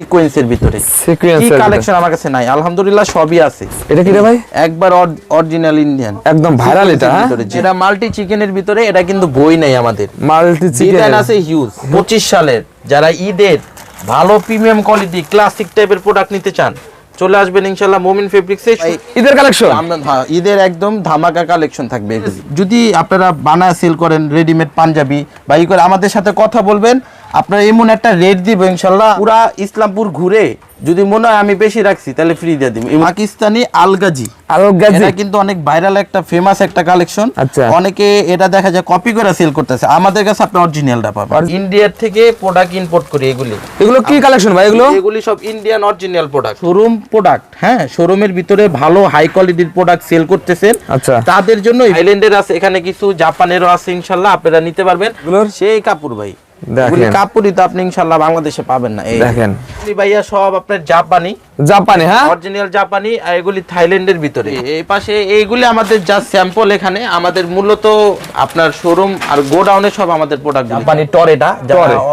সিকোয়েন্সের ভিতরে। কি কালেকশন আমার কাছে নাই? আলহামদুলিল্লাহ সবই আছে। এটা কি রে ভাই? একবার অরিজিনাল ইন্ডিয়ান একদম ভাইরাল এটা হ্যাঁ? যেটা মাল্টি চিকেনের ভিতরে এটা কিন্তু বই নাই আমাদের। মাল্টি চিকেন আছে হিউজ পঁচিশ সালের। যারা ঈদের ভালো প্রিমিয়াম কোয়ালিটি ক্লাসিক টাইপের প্রোডাক্ট নিতে চান চলে আসবেন ইনশাল্লাহ মোমিন ফেব্রিক্সে ঈদের কালেকশন ঈদের একদম ধামাকা কালেকশন থাকবে। যদি আপনারা বানায় সেল করেন রেডিমেড পাঞ্জাবি বা ই করে আমাদের সাথে কথা বলবেন আপনারা এমন একটা রেট দিব ইনশাল্লাহ পুরা ইসলামপুর ঘুরে যদি মনে হয় আমি বেশি রাখছি তাহলে ফ্রি দিয়ে দিব। পাকিস্তানি আলগাজি। আলো গাজি এটা কিন্তু অনেক ভাইরাল একটা ফেমাস একটা কালেকশন আচ্ছা। অনেকে এটা দেখা যায় কপি করে সেল করতেছে। আমাদের কাছে আপনি অরিজিনালটা পাবেন। ইন্ডিয়ার থেকে প্রোডাক্ট ইম্পোর্ট করি এগুলি। এগুলো কি কালেকশন ভাই এগুলো? এগুলি সব Indian original product showroom product হ্যাঁ? শোরুমের ভিতরে ভালো হাই কোয়ালিটির প্রোডাক্ট সেল করতেছেন আচ্ছা। তাদের জন্য থাইল্যান্ডের আছে এখানে কিছু জাপানেরও আছে ইনশাল্লাহ আপনারা নিতে পারবেন? সেই কাপড় ভাই। দেখেন। তো আপনি ইনশাল্লাহ বাংলাদেশে পাবেন না। এই দেখেন। ভাইয়া সব আপনার জাপানি। জাপানি হ্যাঁ? অরিজিনাল জাপানি আর এগুলি থাইল্যান্ডের ভিতরে। এই পাশে এইগুলি আমাদের যা স্যাম্পল এখানে। আমাদের মূলত আপনার শোরুম আর গোডাউনে সব আমাদের প্রোডাক্ট জাপানি টরেটা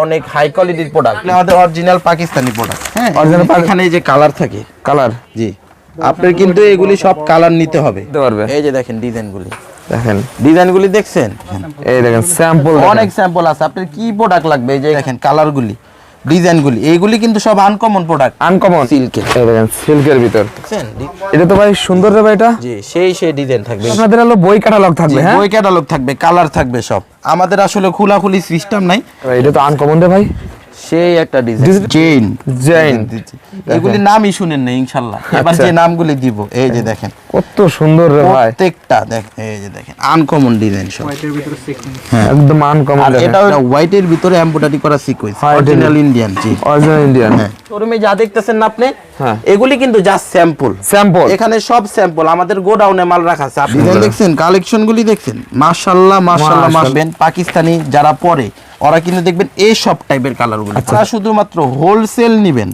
অনেক হাই কোয়ালিটির প্রোডাক্ট আমাদের অরিজিনাল পাকিস্তানি প্রোডাক্ট হ্যাঁ? এখানে এই যে কালার থাকে। কালার জি। আপনার কিন্তু এগুলি সব কালার নিতে হবে। এই যে দেখেন ডিজাইনগুলি দেখেন। ডিজাইনগুলি দেখছেন? এই দেখেন স্যাম্পল অনেক স্যাম্পল আছে। আপনার কি প্রোডাক্ট লাগবে? এই যে দেখেন কালারগুলি ডিজাইনগুলি এইগুলি কিন্তু সব আনকমন প্রোডাক্ট আনকমন সিল্কের এই দেখেন সিল্কের ভিতর। এটা তো ভাই সুন্দর রে ভাই এটা? জি সেই সেই ডিজাইন থাকবে। আপনাদের হলো বই কাটালগ থাকবে হ্যাঁ? বই ক্যাটালগ থাকবে কালার থাকবে সব। আমাদের আসলে খোলাখুলি সিস্টেম নাই। এটা তো আনকমন রে ভাই। সেই একটা ডিজাইন Design- চেইন এগুলি নামই শুনেন না এবার আচ্ছা। যে নামগুলি দিব এই যে দেখেন। কত সুন্দর রে ভাই। প্রত্যেকটা দেখ এই যে দেখেন আনকমন ডিজাইন সব। একদম আনকমন আর এটা হোয়াইটের ভিতরে এমব্রয়ডারি করা সিকোয়েন্স অরিজিনাল ইন্ডিয়ান জি। অরিজিনাল ইন্ডিয়ান হ্যাঁ। শোরুমে যা দেখতেছেন না আপনি হ্যাঁ। এগুলি কিন্তু জাস্ট স্যাম্পল স্যাম্পল এখানে সব স্যাম্পল আমাদের গোডাউনে মাল রাখা আছে। আপনি দেখছেন কালেকশন গুলি দেখছেন? মাশাআল্লাহ মাশাআল্লাহ মাশাআল্লাহ। পাকিস্তানি যারা পরে ওরা কিন্তু দেখবেন এই সব টাইপের কালারগুলো। আপনারা শুধুমাত্র হোলসেল নিবেন।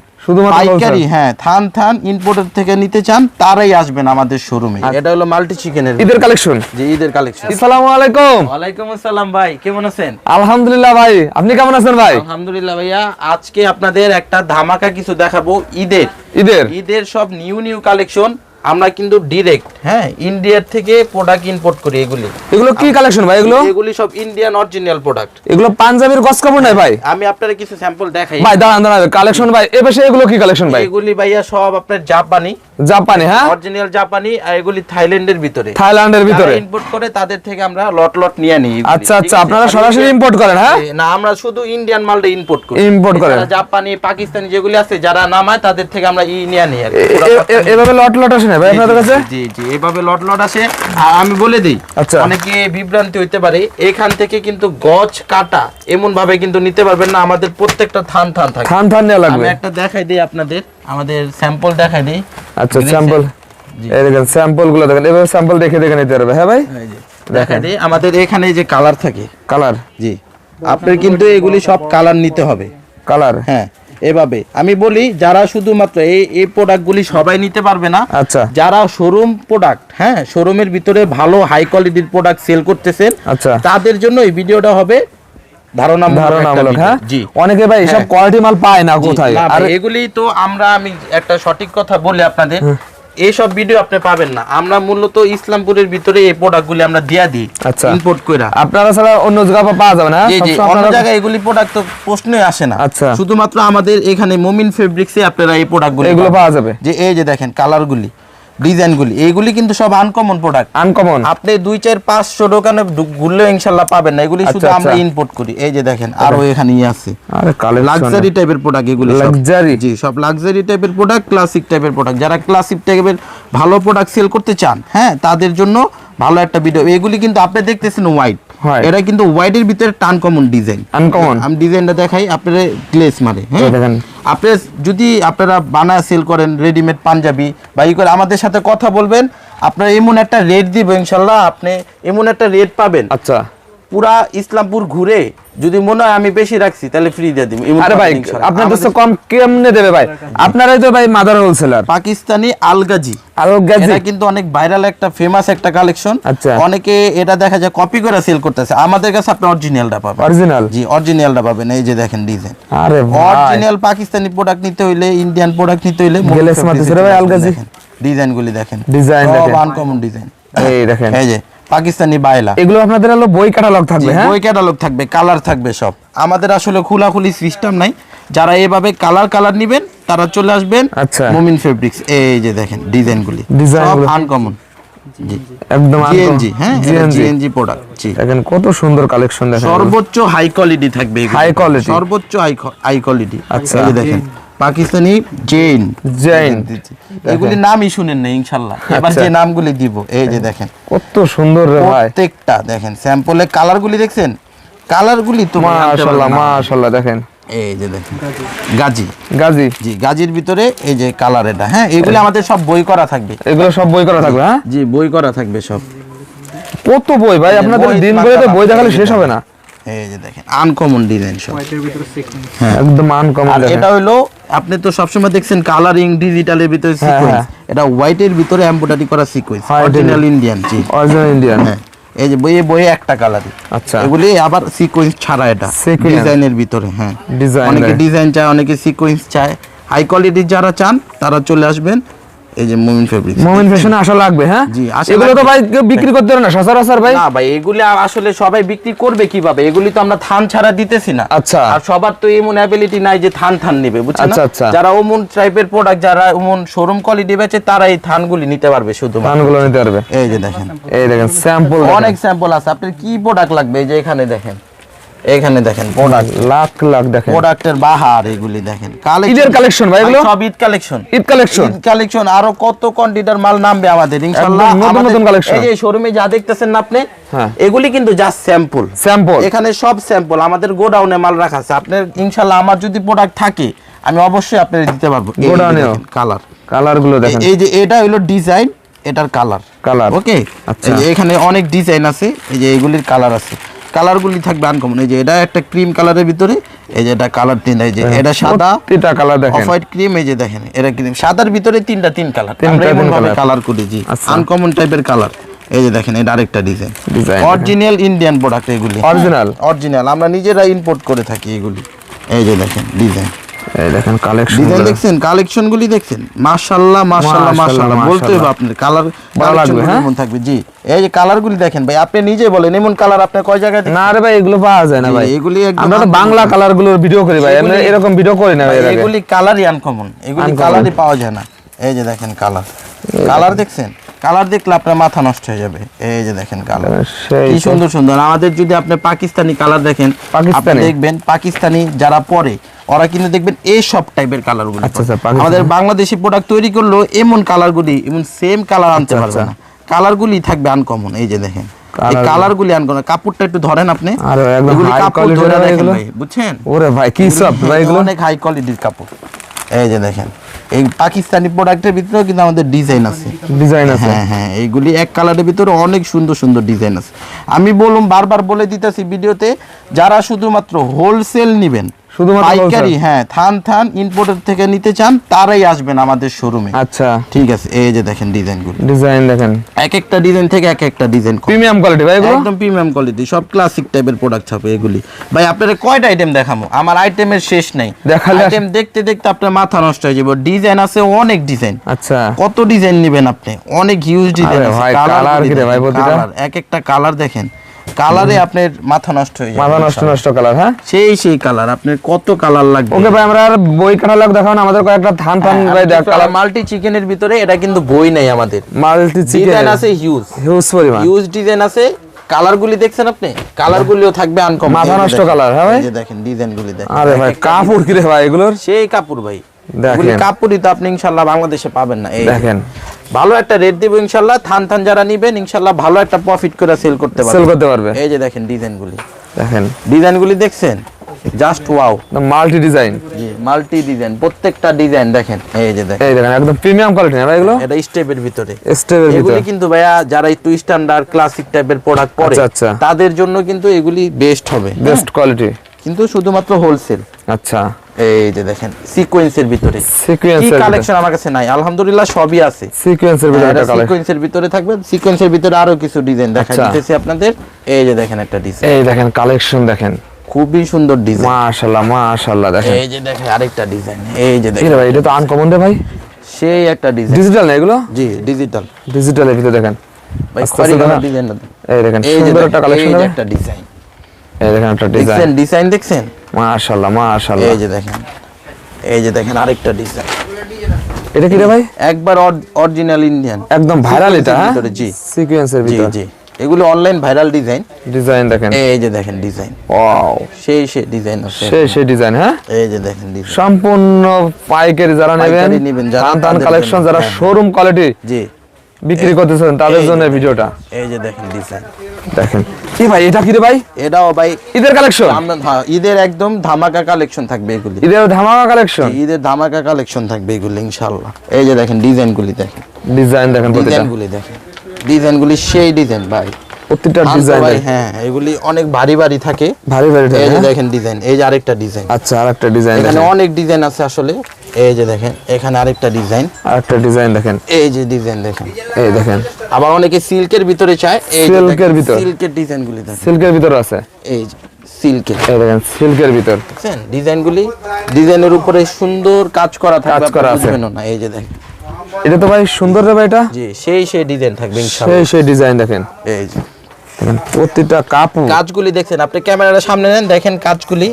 পাইকারি হ্যাঁ থান থান ইম্পোর্টার থেকে নিতে চান তারাই আসবেন আমাদের শোরুমে এটা হলো মাল্টি চিকেনের ঈদের কালেকশন যে ঈদের কালেকশন আসসালামু আলাইকুম। ওয়ালাইকুম আসসালাম ভাই কেমন আছেন? আলহামদুলিল্লাহ ভাই আপনি কেমন আছেন ভাই? আলহামদুলিল্লাহ ভাইয়া আজকে আপনাদের একটা ধামাকা কিছু দেখাবো ঈদের। ঈদের? ঈদের সব নিউ নিউ কালেকশন আমরা কিন্তু ডিরেক্ট হ্যাঁ ইন্ডিয়ার থেকে প্রোডাক্ট ইম্পোর্ট করি এগুলি। এগুলো কি কালেকশন ভাই এগুলো? এগুলি সব ইন্ডিয়ান অরিজিনাল প্রোডাক্ট এগুলো পাঞ্জাবির গস কাপড় নাই ভাই? আমি আপনাদের কিছু স্যাম্পল দেখাই। ভাই দাঁড়ান দাঁড়ান কালেকশন ভাই এ পাশে এগুলো কি কালেকশন ভাই? এগুলি ভাইয়া সব আপনার জাপানি। জাপানি হ্যাঁ? অরিজিনাল জাপানি আর এগুলি থাইল্যান্ডের ভিতরে। থাইল্যান্ডের ভিতরে। ইম্পোর্ট করে তাদের থেকে আমরা লট লট নিয়ে নিই আচ্ছা আচ্ছা আপনারা সরাসরি ইম্পোর্ট করেন হ্যাঁ? না আমরা শুধু ইন্ডিয়ান মালটা ইম্পোর্ট করি। Import করেন। জাপানি পাকিস্তানি যেগুলি আছে যারা নামায় তাদের থেকে আমরা ই নিয়ে নিই এভাবে লট লট আসে না ভাই আপনাদের কাছে? জি জি এভাবে লট লট আসে। আর আমি বলে দিই আচ্ছা। অনেকে বিভ্রান্তি হইতে পারে। এখান থেকে কিন্তু গজ কাটা এমন ভাবে কিন্তু নিতে পারবেন না। আমাদের প্রত্যেকটা থান থান থাকে। থান থান নেওয়া আমি লাগবে একটা দেখাই দিই আপনাদের। আমাদের স্যাম্পল দেখাই দিই। আচ্ছা স্যাম্পল এই দেখেন স্যাম্পলগুলো দেখেন। এভাবে স্যাম্পল দেখে দেখে নিতে পারবে। হ্যাঁ ভাই? দেখাই দিই। আমাদের এখানে যে কালার থাকে। কালার জি। আপনার কিন্তু এগুলি সব কালার নিতে হবে। কালার হ্যাঁ। এভাবে। আমি বলি যারা শুধুমাত্র এই এই প্রোডাক্টগুলি সবাই নিতে পারবে না আচ্ছা। যারা শোরুম প্রোডাক্ট হ্যাঁ শোরুমের ভিতরে ভালো হাই কোয়ালিটির প্রোডাক্ট সেল করতেছেন আচ্ছা। তাদের জন্য এই ভিডিওটা হবে ধারণা ধারণামূলক হ্যাঁ? অনেকে ভাই এসব হ্যাঁ। কোয়ালিটি মাল পায় না কোথায়? আর এগুলি তো আমরা আমি একটা সঠিক কথা বলি আপনাদের এইসব ভিডিও আপনি পাবেন না। আমরা মূলত ইসলামপুরের ভিতরে এই প্রোডাক্টগুলি আমরা দিয়া দিই আচ্ছা। ইম্পোর্ট কইরা। আপনারা ছাড়া অন্য জায়গা পাওয়া যাবে না? জি অন্য জায়গায় এগুলি প্রোডাক্ট তো প্রশ্নই আসে না। আচ্ছা। শুধুমাত্র আমাদের এখানে মোমিন ফেব্রিক্সে আপনারা এই প্রোডাক্টগুলি এগুলো পাওয়া যাবে। যে এই যে দেখেন কালারগুলি ডিজাইনগুলি এইগুলি কিন্তু সব আনকমন প্রোডাক্ট আনকমন আপনি দুই চার পাঁচশো দোকানে ঘুরলেও ইনশাল্লাহ পাবেন না। এগুলি শুধু আচ্ছা, আমরা ইনপোর্ট ইম্পোর্ট করি। এই যে দেখেন আরও এখানে ইয়ে আছে। লাক্সারি টাইপের প্রোডাক্ট এগুলি লাক্সারি জি সব লাক্সারি টাইপের প্রোডাক্ট ক্লাসিক টাইপের প্রোডাক্ট যারা ক্লাসিক টাইপের ভালো প্রোডাক্ট সেল করতে চান হ্যাঁ তাদের জন্য ভালো একটা ভিডিও এগুলি কিন্তু আপনি দেখতেছেন হোয়াইট। এটা কিন্তু হোয়াইটের ভিতরে টান কমন ডিজাইন আনকমন আমি ডিজাইনটা দেখাই আপনারা গ্লেস মারে হ্যাঁ? দেখেন। আপনি যদি আপনারা বানা সেল করেন রেডিমেড পাঞ্জাবি বা ই করে আমাদের সাথে কথা বলবেন আপনারা এমন একটা রেট দিব ইনশাল্লাহ আপনি এমন একটা রেট পাবেন। আচ্ছা। পুরা ইসলামপুর ঘুরে যদি মনে হয় আমি বেশি রাখছি তাহলে ফ্রি দিয়ে দিব। আরে ভাই। আপনার আমাদের কম কেমনে দেবে ভাই? আপনারাই তো ভাই মাদার হোলসেলার। পাকিস্তানি আলগাজি। আর গাজি এটা কিন্তু অনেক ভাইরাল একটা ফেমাস একটা কালেকশন আচ্ছা। অনেকে এটা দেখা যায় কপি করে সেল করতেছে। আমাদের কাছে আপনি অরিজিনালটা পাবেন। অরিজিনাল জি অরিজিনালটা পাবেন। এই যে দেখেন ডিজাইন আরে অরিজিনাল পাকিস্তানি প্রোডাক্ট নিতে হইলে ইন্ডিয়ান প্রোডাক্ট নিতে হইলে গেলে smart ভাই, আলগাজি। ডিজাইন গুলি দেখেন। সব দেখেন। আনকমন ডিজাইন এই দেখেন। এই যে পাকিস্তানি বাইলা। এগুলো আপনাদের হলো বই কাটালগ থাকবে হ্যাঁ? বই ক্যাটালগ থাকবে কালার থাকবে সব। আমাদের আসলে খোলাখুলি সিস্টেম নাই। যারা এভাবে কালার কালার নিবেন তারা চলে আসবেন আচ্ছা। মুমিন ফেব্রিক্স এই যে দেখেন ডিজাইন গুলি সব আনকমন জি একদম জিএনজি হ্যাঁ জিএনজি প্রোডাক্ট জি। দেখেন কত সুন্দর কালেকশন দেখেন। সর্বোচ্চ হাই কোয়ালিটি থাকবে। High quality। সর্বোচ্চ হাই কোয়ালিটি আচ্ছা। দেখেন পাকিস্তানি জেইন। জেইন। এগুলি নামই শুনেন না ইনশাল্লাহ। এবার আচ্ছা। যে নামগুলি দিব এই যে দেখেন। কত সুন্দর রে ভাই। প্রত্যেকটা দেখেন স্যাম্পলে কালারগুলি দেখছেন? কালারগুলি তো মাশাআল্লাহ মাশাআল্লাহ দেখেন। এই যে দেখেন গাজি। গাজী। জি গাজির ভিতরে এই যে কালার এটা হ্যাঁ? এগুলি আমাদের সব বই করা থাকবে। এগুলো সব বই করা থাকবে হ্যাঁ? জি বই করা থাকবে সব। কত বই ভাই আপনাদের বই দিন পাকা তো বই দেখালে শেষ হবে না। এই যে দেখেন আনকমন ডিজাইন সব। একদম আনকমন আর এটা হলো আপনি তো সবসময় দেখছেন কালারিং ডিজিটালের ভিতরে হ্যাঁ, সিকোয়েন্স হ্যাঁ। এটা হোয়াইটের ভিতরে এমব্রয়ডারি করা সিকোয়েন্স অরিজিনাল ইন্ডিয়ান জি। অরিজিনাল ইন্ডিয়ান হ্যাঁ। এই যে বইয়ে বইয়ে একটা কালারই আচ্ছা। এগুলি আবার সিকোয়েন্স ছাড়া এটা। ডিজাইনের ভিতরে হ্যাঁ। ডিজাইন অনেকে ডিজাইন চায় অনেকে সিকোয়েন্স চায়। হাই কোয়ালিটির যারা চান তারা চলে আসবেন। এই যে মুমিন ফেব্রিক মোমিন ফ্যাশনে আসা লাগবে হ্যাঁ? জি, এগুলো তো ভাই বিক্রি করতে না সচরাচর ভাই। না ভাই এগুলি আসলে সবাই বিক্রি করবে কীভাবে? এগুলি তো আমরা থান ছাড়া দিতেছি না। আচ্ছা। আর সবার তো এমন অ্যাবিলিটি নাই যে থান থান নেবে বুঝছেন আচ্ছা, আচ্ছা। যারা ওমন টাইপের প্রোডাক্ট যারা ওমন শোরুম কোয়ালিটি বেচে তারা এই থানগুলি নিতে পারবে শুধু ধানগুলো নিতে পারবে। এই যে দেখেন। এই দেখেন স্যাম্পল অনেক স্যাম্পল আছে। আপনার কি প্রোডাক্ট লাগবে? এই যে এখানে দেখেন। এখানে দেখেন প্রোডাক্ট লাখ লাখ দেখেন। প্রোডাক্টের বাহার এগুলি দেখেন। ঈদের collection ভাই এগুলো? সব Eid collection Eid collection Eid collection আরও কত কোয়ান্টিটির মাল নামবে আমাদের ইনশাআল্লাহ নতুন নতুন collection। এই যে শোরুমে যা দেখতেছেন না আপনি হ্যাঁ। এগুলি কিন্তু জাস্ট স্যাম্পল স্যাম্পল এখানে সব স্যাম্পল আমাদের গোডাউনে মাল রাখা আছে। আপনার ইনশাআল্লাহ আমার যদি প্রোডাক্ট থাকে আমি অবশ্যই আপনার দিতে পারব। গোডাউনেও? কালার কালারগুলো দেখেন। এই যে এটা হলো ডিজাইন এটার কালার কালার ওকে আচ্ছা। এখানে অনেক ডিজাইন আছে এই যে এগুলির কালার আছে। কালারগুলি থাকবে আনকমন এই যে এটা একটা ক্রিম কালারের ভিতরে এই যে এটা কালার তিন এই যে এটা সাদা তিনটা কালার দেখেন। অফ হোয়াইট ক্রিম এই যে দেখেন এটা ক্রিম সাদার ভিতরে তিনটা তিন কালার আমরা এমন ভাবে কালার করেছি। আনকমন টাইপের কালার এই যে দেখেন এটা আরেকটা ডিজাইন অরিজিনাল ইন্ডিয়ান প্রোডাক্ট এগুলি। অরিজিনাল অরিজিনাল আমরা নিজেরা ইম্পোর্ট করে থাকি এগুলি। এই যে দেখেন ডিজাইন এই দেখেন কালেকশন ডিজাইন দেখছেন? কালেকশন গুলি দেখছেন? মাশাআল্লাহ মাশাআল্লাহ মাশাআল্লাহ, বলতে হবে। আপনার কালার লাগবে, হ্যাঁ? থাকবে? জি। এই যে কালার গুলি দেখেন ভাই আপনি নিজে বলেন এমন কালার আপনি কয় জায়গায় না রে ভাই এগুলো পাওয়া যায় না ভাই। এগুলি আমরা তো বাংলা কালারগুলোর ভিডিও করি ভাই। আমরা এরকম ভিডিও করি না ভাই এগুলি কালারই আনকমন এগুলি কালারই পাওয়া যায় না। এই যে দেখেন কালার কালার দেখছেন? কালার দেখলে আপনার মাথা নষ্ট হয়ে যাবে। এই যে দেখেন কালার কি সুন্দর সুন্দর। আমাদের যদি আপনি পাকিস্তানি কালার দেখেন আপনি দেখবেন পাকিস্তানি যারা পরে ওরা কিন্তু দেখবেন এই সব টাইপের কালারগুলো। আমাদের বাংলাদেশি প্রোডাক্ট তৈরি করল এমন কালার গুলি এমন সেম কালার আনতে আচ্ছা, পারবে আচ্ছা। না। কালার গুলি থাকবে আনকমন এই যে দেখেন। এই Colour- কালার গুলি। আনকমন কাপড়টা একটু ধরেন আপনি। এগুলি কাপড় ধরে দেখেন ভাই বুঝছেন? ওরে ভাই কি সব ভাই এগুলো? অনেক হাই কোয়ালিটির কাপড়। এই যে দেখেন। এই পাকিস্তানি প্রোডাক্টের ভিতরেও কিন্তু আমাদের ডিজাইন আছে। ডিজাইন আছে? হ্যাঁ হ্যাঁ এইগুলি এক কালারের ভিতরে অনেক সুন্দর সুন্দর ডিজাইন আছে। আমি বলুন বারবার বলে দিতেছি ভিডিওতে যারা শুধুমাত্র হোলসেল নিবেন পাইকারি হ্যাঁ থান থান ইম্পোর্টের থেকে নিতে চান তারাই আসবেন আমাদের শোরুমে আচ্ছা। ঠিক আছে এই যে দেখেন ডিজাইনগুলো ডিজাইন দেখেন। এক একটা ডিজাইন থেকে এক একটা ডিজাইন প্রিমিয়াম কোয়ালিটি ভাই একদম প্রিমিয়াম কোয়ালিটি সব ক্লাসিক টাইপের প্রোডাক্ট হবে এগুলি। ভাই আপনারা কয়টা আইটেম দেখামো? আমার আইটেমের শেষ নাই। দেখালে- আইটেম দেখতে দেখতে আপনার মাথা নষ্ট হয়ে যাবে। ডিজাইন আছে অনেক ডিজাইন আচ্ছা। কত ডিজাইন নেবেন আপনি? অনেক হিউজ ডিজাইন আছে কালার ভাই এক একটা কালার দেখেন। কালারে আপনার মাথা নষ্ট হয়ে যাবে মাথা নষ্ট নষ্ট কালার হ্যাঁ? সেই সেই কালার আপনার কত কালার লাগবে? ওকে ভাই আমরা আর বই কাটালগ দেখাও না আমাদের কয়েকটা থান থান ভাই দেখ কালার মাল্টি চিকেনের ভিতরে এটা কিন্তু বই নাই আমাদের। মাল্টি চিকেন ডিজাইন আছে হিউজ হিউজ পরিমাণ। হিউজ ডিজাইন আছে। কালার গুলি দেখছেন আপনি? কালার গুলিও থাকবে আনকমন মাথা নষ্ট colour, হ্যাঁ ভাই? দেখেন ডিজাইন গুলি দেখেন। আরে ভাই কাপড় কি রে ভাই এগুলোর? সেই কাপড় ভাই। দেখেন। কাপড়ই তো আপনি ইনশাল্লাহ বাংলাদেশে পাবেন না। এই দেখেন। ভালো একটা রেট দেবো ইনশাল্লাহ থান থান যারা নিবেন ইনশাল্লাহ ভালো একটা প্রফিট করে সেল করতে পারবে সেল করতে পারবে। এই যে দেখেন ডিজাইন গুলি দেখেন। ডিজাইন গুলি দেখছেন? জাস্ট ওয়াও মাল্টি ডিজাইন জি মাল্টি ডিজাইন প্রত্যেকটা ডিজাইন দেখেন। এই যে দেখেন। এই দেখেন একদম প্রিমিয়াম কোয়ালিটি না এগুলো? এটা স্টেপের ভিতরে। স্টেপের ভিতরে এগুলি কিন্তু ভাইয়া যারা একটু স্ট্যান্ডার্ড ক্লাসিক টাইপের প্রোডাক্ট পরে আচ্ছা, আচ্ছা। তাদের জন্য কিন্তু এগুলি বেস্ট হবে। বেস্ট কোয়ালিটি কিন্তু শুধুমাত্র হোলসেল আচ্ছা। এই যে দেখেন সিকোয়েন্সের ভিতরে। সিকোয়েন্সের কালেকশন আমার কাছে নাই? আলহামদুলিল্লাহ সবই আছে। সিকোয়েন্সের ভিতরে একটা কালার সিকোয়েন্সের ভিতরে থাকবে। সিকোয়েন্সের ভিতরে আরও কিছু ডিজাইন দেখা আচ্ছা। দিতেছি আপনাদের। এই যে দেখেন একটা ডিজাইন এই দেখেন কালেকশন দেখেন। খুবই সুন্দর ডিজাইন মাশাআল্লাহ মাশাআল্লাহ দেখেন। এই যে দেখেন আরেকটা ডিজাইন এই যে দেখেন। ভাই এটা তো আনকমন রে ভাই। সেই একটা ডিজাইন ডিজিটাল না এগুলো? জি ডিজিটাল ডিজিটালের ভিতরে দেখেন। ভাই। ডিজাইনটা এই দেখেন সুন্দর একটা কালেকশন একটা ডিজাইন এই দেখেন একটা ডিজাইন ডিজাইন দেখছেন? মাশাআল্লাহ মাশাআল্লাহ এই যে দেখেন। এই যে দেখেন আরেকটা ডিজাইন এটা কি রে ভাই? একবার অরিজিনাল ইন্ডিয়ান একদম ভাইরাল এটা হ্যাঁ? জি। সিকোয়েন্সের জি জি। এগুলো অনলাইন ভাইরাল ডিজাইন ডিজাইন দেখেন। এই যে দেখেন ডিজাইন ওয়াও সেই সেই ডিজাইন আছে। সেই সেই ডিজাইন হ্যাঁ? এই যে দেখেন ডিজাইন সম্পূর্ণ পাইকারি যারা নেবেন নেবেন যারা, কালেকশন যারা হ্যাঁ। শোরুম কোয়ালিটি জি। বিক্রি করতেছেন তাদের জন্য ভিডিওটা। এই যে দেখেন ডিজাইন দেখেন। কি ভাই এটা কি রে ভাই? এটাও ভাই ঈদের কালেকশন ঈদের একদম ধামাকা কালেকশন থাকবে এগুলি। ঈদের ধামাকা কালেকশন ঈদের ধামাকা কালেকশন থাকবে এগুলি ইনশাআল্লাহ। এই যে দেখেন ডিজাইনগুলি দেখেন। ডিজাইন দেখেন প্রতিটা। ডিজাইনগুলি দেখেন। ডিজাইনগুলি সেই ডিজাইন ভাই। প্রত্যেকটা ডিজাইন ভাই, হ্যাঁ এগুলি অনেক ভারী ভারী থাকে। ভারী ভারী এই যে হ্যাঁ? দেখেন ডিজাইন এই যে আরেকটা ডিজাইন আচ্ছা আরেকটা ডিজাইন এখানে অনেক ডিজাইন আছে আসলে। এই যে দেখেন এখানে আরেকটা ডিজাইন। আরেকটা ডিজাইন দেখেন। এই যে ডিজাইন দেখেন। এই দেখেন। আবার অনেকে সিল্কের ভিতরে চায় এই যে সিল্কের ভিতর। সিল্কের ডিজাইনগুলি দেখেন। সিল্কের ভিতর আছে। এই যে সিল্কের। এই দেখেন সিল্কের ভিতর। ডিজাইনগুলি ডিজাইনের উপরে সুন্দর কাজ করা থাকবে কাজ করা আছে। না এই যে দেখেন। এটা তো ভাই সুন্দর রে ভাই এটা? জি সেই সেই ডিজাইন থাকবে ইনশাআল্লাহ। সেই সেই ডিজাইন দেখেন। এই যে। প্রতিটা কাপড়। কাজগুলি দেখছেন আপনি ক্যামেরার সামনে নেন দেখেন কাজগুলি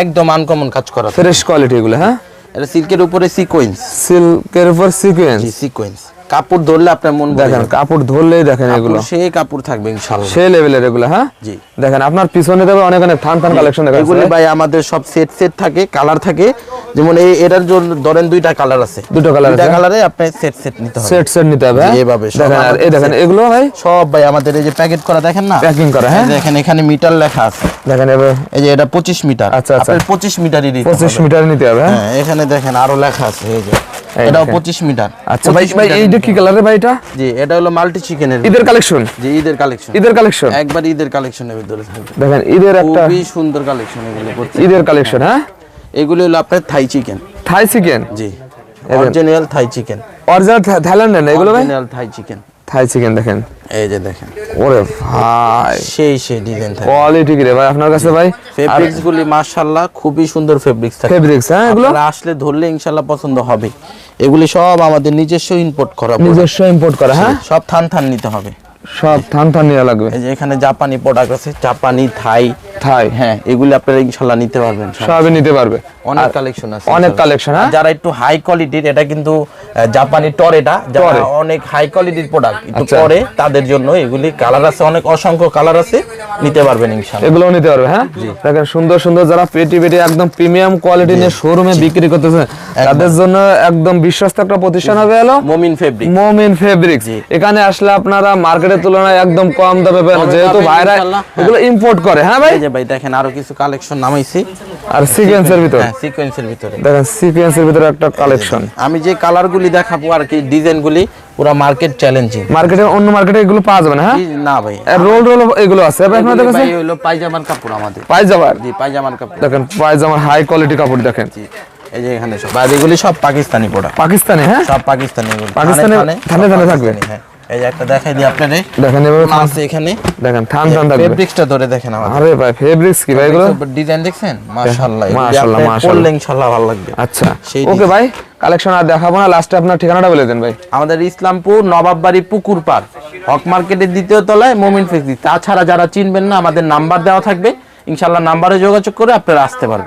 একদম আনকমন কাজ করা। ফ্রেশ কোয়ালিটি এগুলো হ্যাঁ? এটা সিল্কের উপরে সিকোয়েন্স সিল্কের উপর সিকোয়েন্স জি সিকোয়েন্স কাপড় ধরলে আপনার মন দেখেন কাপড় ধরলেই দেখেন এগুলো। সেই কাপড় থাকবে ইনশাআল্লাহ। সেই লেভেলের এগুলো হ্যাঁ? জি। দেখেন আপনার পিছনে দেবে অনেক অনেক থান থান কালেকশন দেখা এগুলি ভাই আমাদের সব সেট সেট থাকে কালার থাকে। যেমন এই এটার জন্য ধরেন দুইটা কালার আছে। দুটো কালার দুইটা আছে কালারে আপনি সেট সেট নিতে হবে। সেট সেট নিতে হবে হ্যাঁ? জি, এভাবে দেখেন আর এই দেখেন এগুলো ভাই? সব ভাই আমাদের এই যে প্যাকেট করা দেখেন না? প্যাকিং করা হ্যাঁ? দেখেন এখানে মিটার লেখা আছে। দেখেন এই যে এটা 25 মিটার আচ্ছা, আচ্ছা। আপনার 25 মিটারই পঁচিশ হবে। মিটার নিতে হবে হ্যাঁ? হ্যাঁ এখানে দেখেন আরও লেখা আছে এই যে। এটাও 25 মিটার। আচ্ছা ভাই ভাই এই এইটা কি কালারে ভাই এটা? জি এটা হলো মাল্টি চিকেনের ঈদের কালেকশন জি ঈদের কালেকশন ঈদের কালেকশন একবার ঈদের কালেকশনের ভিতরে থাকবে। দেখেন ঈদের একটা খুবই সুন্দর কালেকশন এগুলো করছে। ঈদের কালেকশন হ্যাঁ? এগুলো হলো আপনার থাই চিকেন থাই চিকেন জি। অরিজিনাল থাই চিকেন অরিজিনাল থাইল্যান্ডের না এগুলো ভাই? Original Thai chikan Thai chikan দেখেন। এই যে দেখেন। ওরে ভাই। সেই সেই ডিজাইন থাকে কোয়ালিটি কি রে ভাই আপনার কাছে ভাই? ফেব্রিক্স গুলি মাশাআল্লাহ খুবই সুন্দর ফেব্রিক্স থাকে। ফেব্রিক্স হ্যাঁ এগুলো? আসলে ধরলে ইনশাআল্লাহ পছন্দ হবে। এগুলি সব আমাদের নিজস্ব ইম্পোর্ট করা নিজস্ব ইম্পোর্ট করা হ্যাঁ? সব থান থান নিতে হবে। সব থান থান নেওয়া লাগবে। এই যে এখানে জাপানি প্রোডাক্ট আছে জাপানি থাই থাই হ্যাঁ এগুলি আপনারা ইনশাআল্লাহ নিতে পারবেন সবই নিতে পারবে। অনেক কালেকশন আছে অনেক কালেকশন হ্যাঁ? যারা একটু হাই কোয়ালিটির এটা কিন্তু জাপানি টর এটা যারা অনেক হাই কোয়ালিটির প্রোডাক্ট একটু আচ্ছা। পরে তাদের জন্য এগুলি কালার আছে অনেক অসংখ্য কালার আছে নিতে পারবেন ইনশাআল্লাহ এগুলো নিতে পারবে হ্যাঁ? দেখেন সুন্দর সুন্দর যারা পেটি পেটি একদম প্রিমিয়াম কোয়ালিটি নিয়ে শোরুমে বিক্রি করতেছে তাদের জন্য একদম বিশ্বস্ত একটা প্রতিষ্ঠান হবে হলো মমিন ফেব্রিক মোমিন ফেব্রিক্স জি। এখানে আসলে আপনারা মার্কেটের তুলনায় একদম কম দামে পাবেন যেহেতু ভাইরা। এগুলো ইম্পোর্ট করে হ্যাঁ ভাই? যে ভাই দেখেন আরও কিছু কালেকশন নামাইছি। আর সিকোয়েন্সের ভিতর? হ্যাঁ সিকোয়েন্সের ভিতরে। দেখেন সিকোয়েন্সের ভিতরে একটা কালেকশন আমি যে কালারগুলি দেখাবো আর কি ডিজাইনগুলি পুরো মার্কেট চ্যালেঞ্জিং মার্কেটে অন্য মার্কেটে এগুলো পাওয়া যাবে না হ্যাঁ? না ভাই রোল রোল এগুলো আছে। ভাই আপনাদের কাছে ভাই হলো পায়জামার কাপড় আমাদের। পায়জামার? জি পায়জামার কাপড়। দেখেন পায়জামার হাই কোয়ালিটি কাপড় দেখেন। জি এই যে এখানে সব। এগুলি সব পাকিস্তানি প্রোডাক্ট পাকিস্তানি হ্যাঁ? সব পাকিস্তানি। পাকিস্তানি থানে থানে থাকবে। হ্যাঁ। এই একটা দেখাই দিই আপনারে। দেখেন এভাবে আছে এখানে। দেখেন থান থান থাকবে। ফেব্রিক্সটা ধরে দেখেন আমাদের। আরে ভাই ফেব্রিক্স কি ভাই এগুলো? ডিজাইন দেখছেন? মাশাআল্লাহ মাশাআল্লাহ, মাশাআল্লাহ। ইনশাআল্লাহ ভালো লাগবে। আচ্ছা। ওকে ভাই কালেকশন আর দেখাবো না লাস্টে আপনার ঠিকানাটা বলে দেন ভাই। আমাদের ইসলামপুর নবাববাড়ি পুকুর পার হক মার্কেটের দ্বিতীয় তলায় মোমিন ফেক্সি তাছাড়া যারা চিনবেন না আমাদের নাম্বার দেওয়া থাকবে। ইনশাআল্লাহ নাম্বারে যোগাযোগ করে আপনারা আসতে পারবেন।